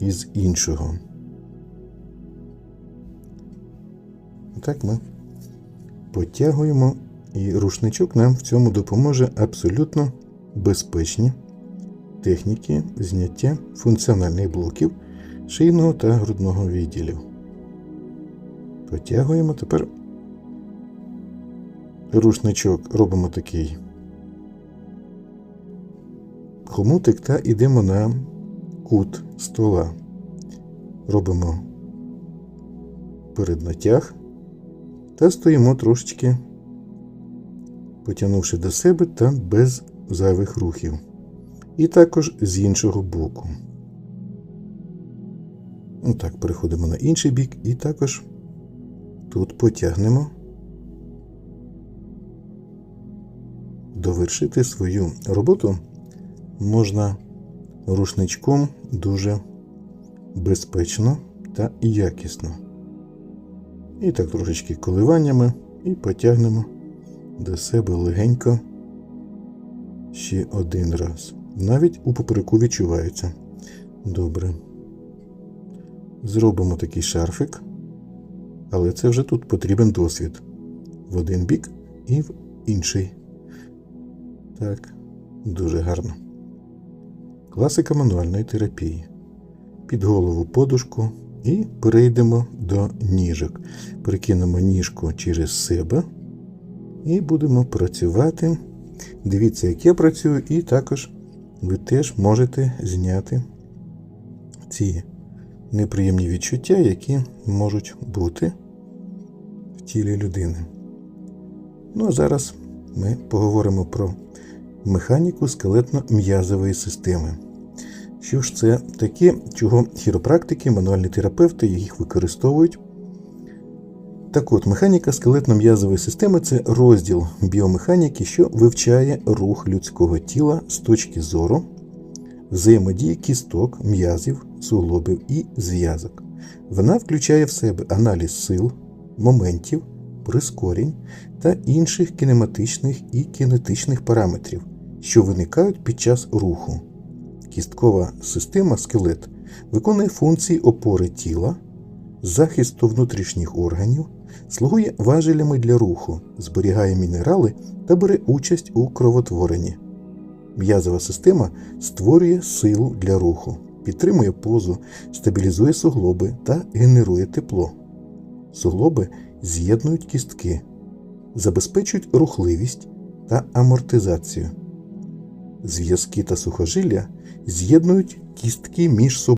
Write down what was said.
із іншого. Так ми потягуємо, і рушничок нам в цьому допоможе абсолютно безпечні техніки зняття функціональних блоків шийного та грудного відділів. Потягуємо тепер рушничок робимо такий хомутик та йдемо на кут стола. Робимо переднатяг та стоїмо трошечки, потягнувши до себе та без зайвих рухів. І також з іншого боку. Так, переходимо на інший бік і також тут потягнемо. Довершити свою роботу можна рушничком дуже безпечно та якісно. І так трошечки коливаннями і потягнемо до себе легенько ще один раз. Навіть у попереку відчувається. Добре. Зробимо такий шарфик, але це вже тут потрібен досвід. В один бік і в інший. Так, дуже гарно. Класика мануальної терапії. Під голову подушку і перейдемо до ніжок. Перекинемо ніжку через себе і будемо працювати. Дивіться, як я працюю, і також ви теж можете зняти ці неприємні відчуття, які можуть бути в тілі людини. Ну а зараз ми поговоримо про механіку скелетно-м'язової системи. Що ж це таке, чого хіропрактики, мануальні терапевти їх використовують? Так от, механіка скелетно-м'язової системи це розділ біомеханіки, що вивчає рух людського тіла з точки зору взаємодії кісток, м'язів, суглобів і зв'язок. Вона включає в себе аналіз сил, моментів, прискорень та інших кінематичних і кінетичних параметрів, що виникають під час руху. Кісткова система скелет виконує функції опори тіла, захисту внутрішніх органів, слугує важелями для руху, зберігає мінерали та бере участь у кровотворенні. М'язова система створює силу для руху, підтримує позу, стабілізує суглоби та генерує тепло. Суглоби з'єднують кістки, забезпечують рухливість та амортизацію. Зв'язки та сухожилля з'єднують кістки між собою.